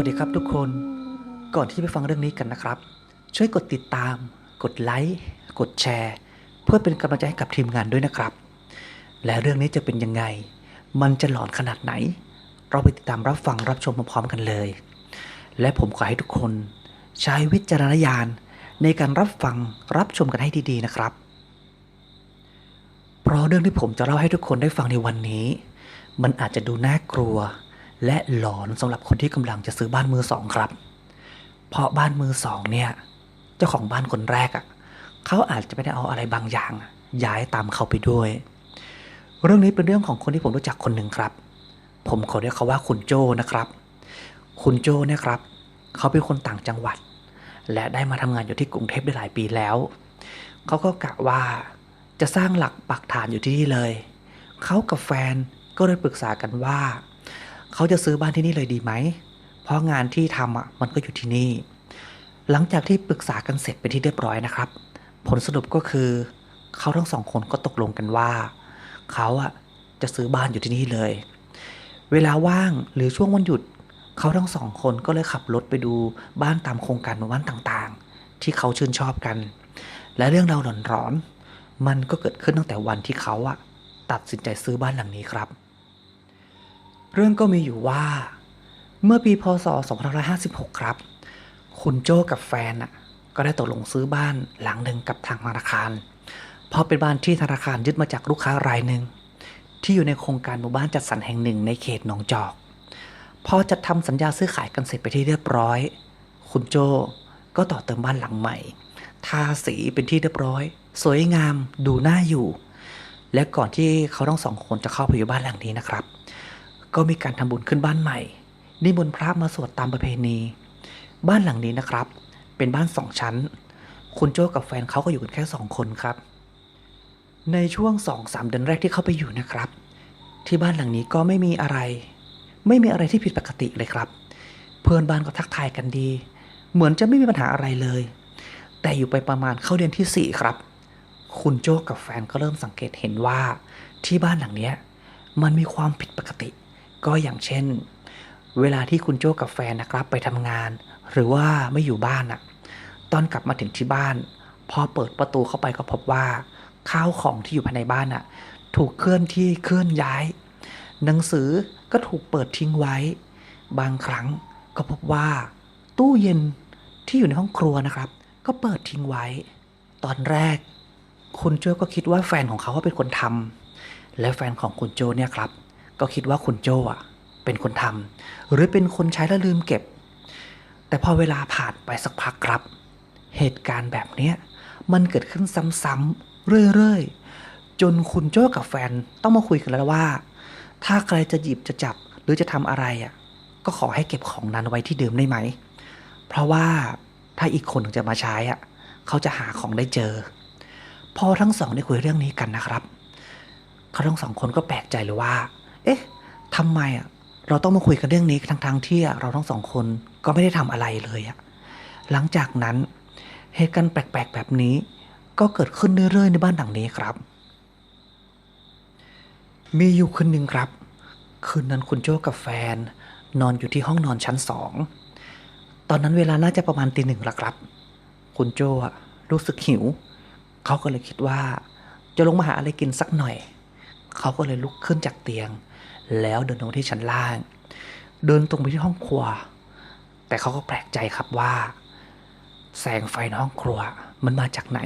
สวัสดีครับทุกคน ก่อนที่จะไปฟังเรื่องนี้กันนะครับ ช่วยกดติดตาม กดไลค์ กดแชร์ เพื่อเป็นกำลังใจให้กับทีมงานด้วยนะครับ และเรื่องนี้จะเป็นยังไง มันจะหลอนขนาดไหน เราไปติดตามรับฟังรับชมพร้อมๆกันเลย และผมขอให้ทุกคนใช้วิจารณญาณในการรับฟังรับชมกันให้ดีๆนะครับ เพราะเรื่องที่ผมจะเล่าให้ทุกคนได้ฟังในวันนี้ มันอาจจะดูน่ากลัว และหลอนสำหรับคนที่กำลังจะซื้อบ้านมือสองครับ เพราะบ้านมือสองเนี่ยเจ้าของบ้านคนแรกอะ่ะเขาอาจจะไม่ได้เอาอะไรบางอย่าง ย้ายตามเขาไปด้วย เรื่องนี้เป็นเรื่องของคนที่ผมรู้จักคนหนึ่งครับ ผมขอเรียกเขาว่าคุณโจนะครับ คุณโจเนี่ยครับเขาเป็นคนต่างจังหวัด และได้มาทำงานอยู่ที่กรุงเทพได้หลายปีแล้วเขาก็กะว่าจะสร้างหลักปักฐานอยู่ที่นี่เลย เขากับแฟนก็เลยปรึกษากันว่า เขาจะซื้อบ้านที่นี่เลยดีไหม เพราะงานที่ทำอะมันก็อยู่ที่นี่ หลังจากที่ปรึกษากันเสร็จเป็นที่เรียบร้อยนะครับ ผลสรุปก็คือ เขาทั้งสองคนก็ตกลงกันว่า เขาอะจะซื้อบ้านอยู่ที่นี่เลย เวลาว่างหรือช่วงวันหยุด เขาทั้งสองคนก็เลยขับรถไปดูบ้านตามโครงการหมู่บ้านต่างๆ ที่เขาชื่นชอบกัน และเรื่องราวหลอนๆมันก็เกิดขึ้นตั้งแต่วันที่เขาอะตัดสินใจซื้อบ้านหลังนี้ครับ เรื่องก็มีอยู่ว่า เมื่อปีพศ 2556 ครับ คุณโจ้กับแฟนอะก็ได้ตกลงซื้อบ้านหลังหนึ่งกับทางธนาคาร เพราะเป็นบ้านที่ธนาคารยึดมาจากลูกค้ารายหนึ่งที่อยู่ในโครงการหมู่บ้านจัดสรรแห่งหนึ่งในเขตหนองจอก พอจะทำสัญญาซื้อขายกันเสร็จไปที่เรียบร้อย คุณโจก็ต่อเติมบ้านหลังใหม่ ทาสีเป็นที่เรียบร้อย สวยงามดูน่าอยู่ และก่อนที่เขาทั้งสองคนจะเข้าไปอยู่บ้านหลังนี้นะครับ ก็มีการทำบุญขึ้นบ้านใหม่ นิมนต์พระมาสวดตามประเพณี บ้านหลังนี้นะครับ เป็นบ้านสองชั้น คุณโจ้กับแฟนเขาก็อยู่กันแค่สองคนครับ ในช่วงสองสามเดือนแรกที่เข้าไปอยู่นะครับ ที่บ้านหลังนี้ก็ไม่มีอะไร ไม่มีอะไรที่ผิดปกติเลยครับ เพื่อนบ้านก็ทักทายกันดี เหมือนจะไม่มีปัญหาอะไรเลย แต่อยู่ไปประมาณเข้าเดือนที่สี่ครับ คุณโจ้กับแฟนก็เริ่มสังเกตเห็นว่าที่บ้านหลังนี้มันมีความผิดปกติ ก็อย่างเช่น เวลาที่คุณโจ้กับแฟนนะครับไปทำงาน หรือว่าไม่อยู่บ้านอะตอนกลับมาถึงที่บ้าน พอเปิดประตูเข้าไปก็พบว่า ข้าวของที่อยู่ภายในบ้านอะถูกเคลื่อนที่เคลื่อนย้าย หนังสือก็ถูกเปิดทิ้งไว้ บางครั้งก็พบว่า ตู้เย็นที่อยู่ในห้องครัวนะครับ ก็เปิดทิ้งไว้ ตอนแรก คุณโจก็คิดว่าแฟนของเขาว่าเป็นคนทำและแฟนของคุณโจเนี่ยครับ ก็คิดว่าคุณโจอะเป็นคนทำหรือเป็นคนใช้แล้วลืมเก็บ แต่พอเวลาผ่านไปสักพักครับ เหตุการณ์แบบเนี้ยมันเกิดขึ้นซ้ำๆเรื่อยๆ จนคุณโจ้กับแฟนต้องมาคุยกันแล้วว่า ถ้าใครจะหยิบจะจับหรือจะทำอะไรอะก็ขอให้เก็บของนั้นไว้ที่เดิมได้ไหม เพราะว่าถ้าอีกคนจะมาใช้อะเขาจะหาของได้เจอ พอทั้งสองได้คุยเรื่องนี้กันนะครับ เขาทั้งสองคนก็แปลกใจเลยว่า เอ๊ะทำไมอะเราต้องมาคุยกันเรื่องนี้ทั้งๆที่เราทั้งสองคนก็ไม่ได้ทำอะไรเลยอะหลังจากนั้นเหตุการณ์แปลกๆ แบบนี้ ก็เกิดขึ้นเรื่อยๆ ในบ้านหลังนี้ครับ มีอยู่คืนหนึ่งครับ คืนนั้นคุณโจ้กับแฟน นอนอยู่ที่ห้องนอนชั้นสองตอนนั้นเวลาน่าจะประมาณตีหนึ่งละครับ คุณโจ้รู้สึกหิว เขาก็เลยคิดว่า จะลงมาหาอะไรกินสักหน่อย เขาก็เลยลุกขึ้นจากเตียง แล้วเดินลงที่ชั้นล่าง เดินตรงไปที่ห้องครัว แต่เขาก็แปลกใจครับว่า แสงไฟในห้องครัวมันมาจากไหน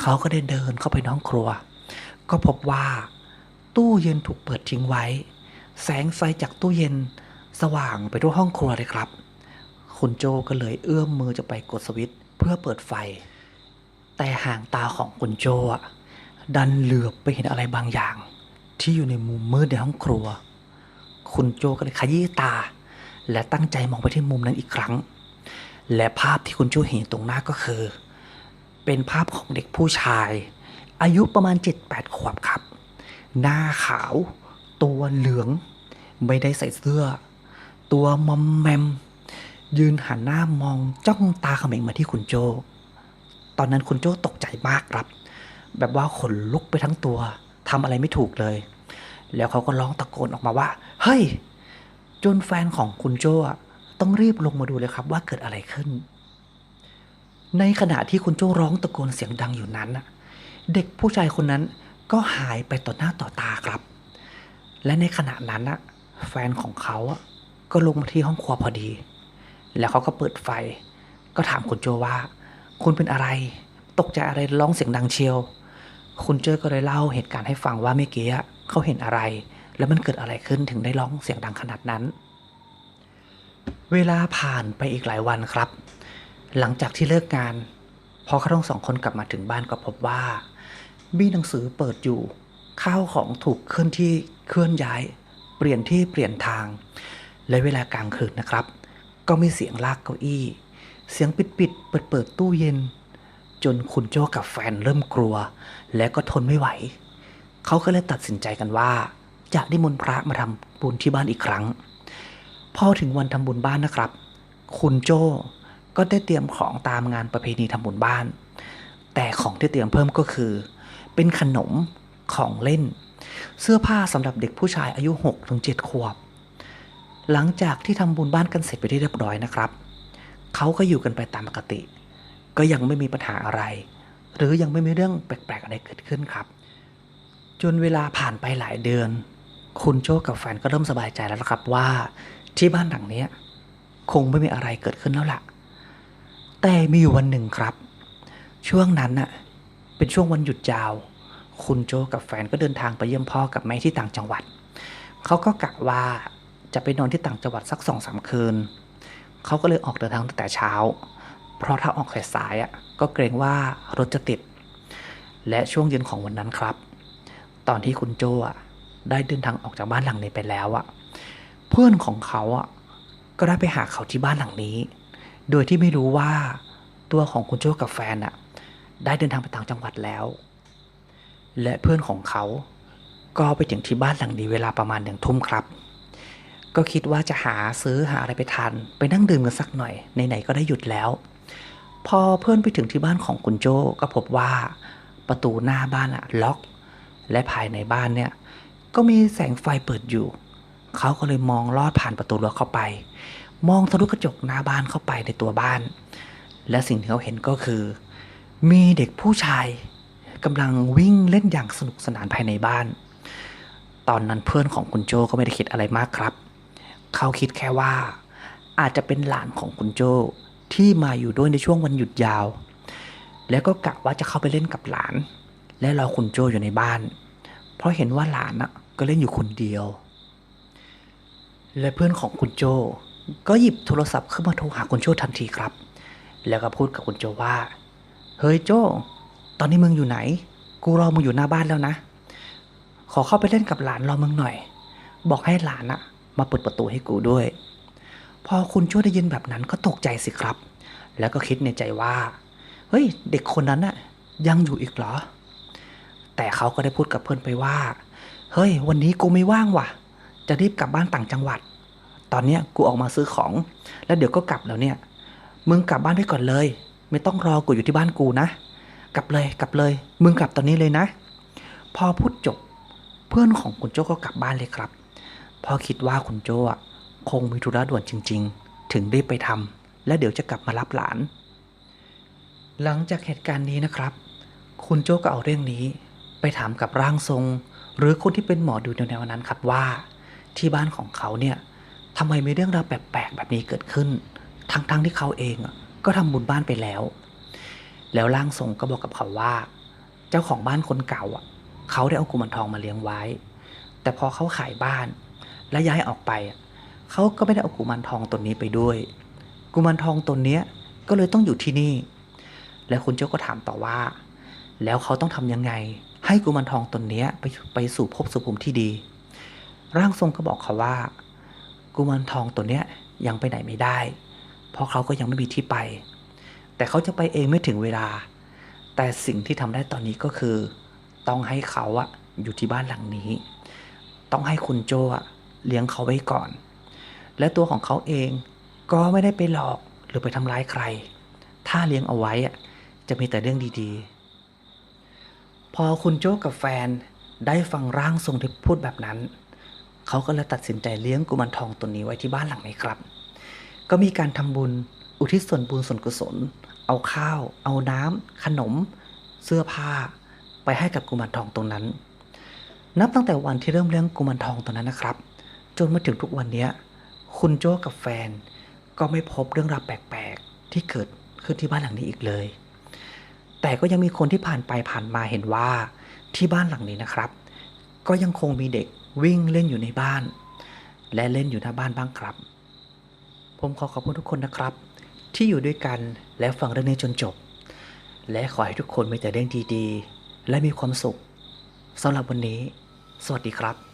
เขาก็ได้เดินเข้าไปในห้องครัว ก็พบว่า ตู้เย็นถูกเปิดทิ้งไว้ แสงไฟจากตู้เย็นสว่างไปทั่วห้องครัวเลยครับ คุณโจก็เลยเอื้อมมือจะไปกดสวิตช์เพื่อเปิดไฟ แต่ห่างตาของคุณโจดันเหลือบไปเห็นอะไรบางอย่าง ที่อยู่ในมุมมืดในห้องครัว คุณโจก็เลยขยี้ตา และตั้งใจมองไปที่มุมนั้นอีกครั้ง และภาพที่คุณโจเห็นตรงหน้าก็คือ เป็นภาพของเด็กผู้ชาย อายุประมาณ 7-8 ขวบครับ หน้าขาว ตัวเหลือง ไม่ได้ใส่เสื้อ ตัวมอมแมม ยืนหันหน้ามองจ้องตาเขม็งมาที่คุณโจ ตอนนั้นคุณโจตกใจมากครับ แบบว่าขนลุกไปทั้งตัว ทำอะไรไม่ถูกเลย แล้วเขาก็ร้องตะโกนออกมาว่า เฮ้ย จนแฟนของคุณโจอะต้องรีบลงมาดูเลยครับว่าเกิดอะไรขึ้น ในขณะที่คุณโจ้ร้องตะโกนเสียงดังอยู่นั้น เด็กผู้ชายคนนั้นก็หายไปต่อหน้าต่อตาครับ และในขณะนั้นน่ะแฟนของเขาก็ลงมาที่ห้องครัวพอดี แล้วเขาก็เปิดไฟ ก็ถามคุณโจว่า คุณเป็นอะไร ตกใจอะไรร้องเสียงดังเชียว คุณเจอก็เลยเล่าเหตุการณ์ให้ฟังว่าเมื่อกี้เขาเห็นอะไร แล้วมันเกิดอะไรขึ้นถึงได้ร้องเสียงดังขนาดนั้น เวลาผ่านไปอีกหลายวันครับ หลังจากที่เลิกงาน พอเขาทั้งสองคนกลับมาถึงบ้านก็พบว่ามีหนังสือเปิดอยู่ ข้าวของถูกเคลื่อนที่เคลื่อนย้าย เปลี่ยนที่เปลี่ยนทาง และเวลากลางคืนนะครับ ก็มีเสียงลากเก้าอี้ เสียงปิดปิดเปิดเปิดตู้เย็น จนคุณโจกับแฟนเริ่มกลัว และก็ทนไม่ไหว เขาก็เลยตัดสินใจกันว่า จะนิมนต์พระมาทำบุญที่บ้านอีกครั้ง พอถึงวันทำบุญบ้านนะครับ คุณโจก็ได้เตรียมของตามงานประเพณีทำบุญบ้าน แต่ของที่เตรียมเพิ่มก็คือ เป็นขนมของเล่น เสื้อผ้าสำหรับเด็กผู้ชายอายุ6ถึง7ขวบ หลังจากที่ทำบุญบ้านกันเสร็จไปที่เรียบร้อยนะครับ เขาก็อยู่กันไปตามปกติ ก็ยังไม่มีปัญหาอะไร หรือยังไม่มีเรื่องแปลกๆอะไรเกิดขึ้นครับ จนเวลาผ่านไปหลายเดือน คุณโจกับแฟนก็เริ่มสบายใจแล้วครับว่าที่บ้านหลังนี้คงไม่มีอะไรเกิดขึ้นแล้วล่ะ แต่มีอยู่วันหนึ่งครับ ช่วงนั้นน่ะเป็นช่วงวันหยุดยาว คุณโจกับแฟนก็เดินทางไปเยี่ยมพ่อกับแม่ที่ต่างจังหวัด เขาก็กะว่าจะไปนอนที่ต่างจังหวัดสักสองสามคืน เขาก็เลยออกเดินทางตั้งแต่เช้า เพราะถ้าออกสายๆอะก็เกรงว่ารถจะติด และช่วงเย็นของวันนั้นครับ ตอนที่คุณโจอะได้เดินทางออกจากบ้านหลังนี้ไปแล้วอะเพื่อนของเขาอะก็ได้ไปหาเขาที่บ้านหลังนี้ โดยที่ไม่รู้ว่าตัวของคุณโจ้กับแฟนอะได้เดินทางไปต่างจังหวัดแล้ว และเพื่อนของเขาก็ไปถึงที่บ้านหลังนี้เวลาประมาณหนึ่งทุ่มครับ ก็คิดว่าจะหาซื้อหาอะไรไปทาน ไปนั่งดื่มกันสักหน่อยไหนๆก็ได้หยุดแล้ว พอเพื่อนไปถึงที่บ้านของคุณโจก็พบว่าประตูหน้าบ้านอะล็อก และภายในบ้านเนี่ยก็มีแสงไฟเปิดอยู่ เขาก็เลยมองลอดผ่านประตูรั้วเข้าไป มองทะลุกระจกหน้าบ้านเข้าไปในตัวบ้าน และสิ่งที่เขาเห็นก็คือ มีเด็กผู้ชายกำลังวิ่งเล่นอย่างสนุกสนานภายในบ้าน ตอนนั้นเพื่อนของคุณโจก็ไม่ได้คิดอะไรมากครับ เขาคิดแค่ว่า อาจจะเป็นหลานของคุณโจ ที่มาอยู่ด้วยในช่วงวันหยุดยาว แล้วก็กะว่าจะเข้าไปเล่นกับหลาน และรอคุณโจอยู่ในบ้าน เพราะเห็นว่าหลานน่ะก็เล่นอยู่คนเดียว และเพื่อนของคุณโจก็หยิบโทรศัพท์ขึ้นมาโทรหาคุณโจทันทีครับ แล้วก็พูดกับคุณโจว่า เฮ้ยโจ ตอนนี้มึงอยู่ไหน กูรอมึงอยู่หน้าบ้านแล้วนะ ขอเข้าไปเล่นกับหลานรอมึงหน่อย บอกให้หลานอะมาเปิดประตูให้กูด้วย พอคุณโจได้ยินแบบนั้นก็ตกใจสิครับ แล้วก็คิดในใจว่า เฮ้ย เด็กคนนั้นน่ะยังอยู่อีกเหรอ แต่เขาก็ได้พูดกับเพื่อนไปว่า เฮ้ย วันนี้กูไม่ว่างว่ะ จะรีบกลับบ้านต่างจังหวัด ตอนเนี้ยกูออกมาซื้อของ แล้วเดี๋ยวก็กลับแล้วเนี่ย มึงกลับบ้านไปก่อนเลย ไม่ต้องรอกูอยู่ที่บ้านกูนะ กลับเลยกลับเลย มึงกลับตอนนี้เลยนะ พอพูดจบ เพื่อนของคุณโจก็กลับบ้านเลยครับพราะคิดว่าคุณโจอะ คงมีธุระด่วนจริง ๆ ถึงรีบไปทำและเดี๋ยวจะกลับมารับหลาน หลังจากเหตุการณ์นี้นะครับ คุณโจก็เอาเรื่องนี้ ไปถามกับร่างทรง หรือคนที่เป็นหมอดูแนวๆนั้นครับว่า ที่บ้านของเขาเนี่ยทำไมมีเรื่องราวแปลกๆแบบนี้เกิดขึ้น ทั้งๆที่เขาเองก็ทำบุญบ้านไปแล้ว แล้วร่างทรงก็บอกกับเขาว่า เจ้าของบ้านคนเก่าอะ เขาได้เอากุมารทองมาเลี้ยงไว้ แต่พอเขาขายบ้าน และย้ายออกไปอะ เขาก็ไม่ได้เอากุมารทองตนนี้ไปด้วย กุมารทองตนนี้ก็เลยต้องอยู่ที่นี่ และคุณเจ้าก็ถามต่อว่า แล้วเขาต้องทำยังไง ให้กุมารทองตนนี้ไปไปสู่ภพสุภูมิที่ดี ร่างทรงก็บอกเขาว่า กุมารทองตัวเนี้ยยังไปไหนไม่ได้ เพราะเขาก็ยังไม่มีที่ไป แต่เขาจะไปเองไม่ถึงเวลา แต่สิ่งที่ทำได้ตอนนี้ก็คือ ต้องให้เขาอะอยู่ที่บ้านหลังนี้ ต้องให้คุณโจอะเลี้ยงเขาไว้ก่อน และตัวของเขาเองก็ไม่ได้ไปหลอกหรือไปทำร้ายใคร ถ้าเลี้ยงเอาไว้อะจะมีแต่เรื่องดีๆ พอคุณโจกับแฟนได้ฟังร่างทรงที่พูดแบบนั้น เขาก็เลยตัดสินใจเลี้ยงกุมารทองตัวนี้ไว้ที่บ้านหลังนี้ครับ ก็มีการทำบุญอุทิศส่วนบุญส่วนกุศล เอาข้าว เอาน้ำขนม เสื้อผ้า ไปให้กับกุมารทองตรงนั้น นับตั้งแต่วันที่เริ่มเลี้ยงกุมารทองตรงนั้นนะครับ จนมาถึงทุกวันนี้ คุณโจ้กับแฟน ก็ไม่พบเรื่องราวแปลกๆ ที่เกิดขึ้นที่บ้านหลังนี้อีกเลย แต่ก็ยังมีคนที่ผ่านไปผ่านมาเห็นว่าที่บ้านหลังนี้นะครับ ก็ยังคงมีเด็กวิ่งเล่นอยู่ในบ้าน และเล่นอยู่หน้าบ้านบ้างครับ ผมขอขอบคุณทุกคนนะครับ ที่อยู่ด้วยกันและฟังเรื่องนี้จนจบ และขอให้ทุกคนมีแต่เรื่องดีๆ และมีความสุขสำหรับวันนี้ สวัสดีครับ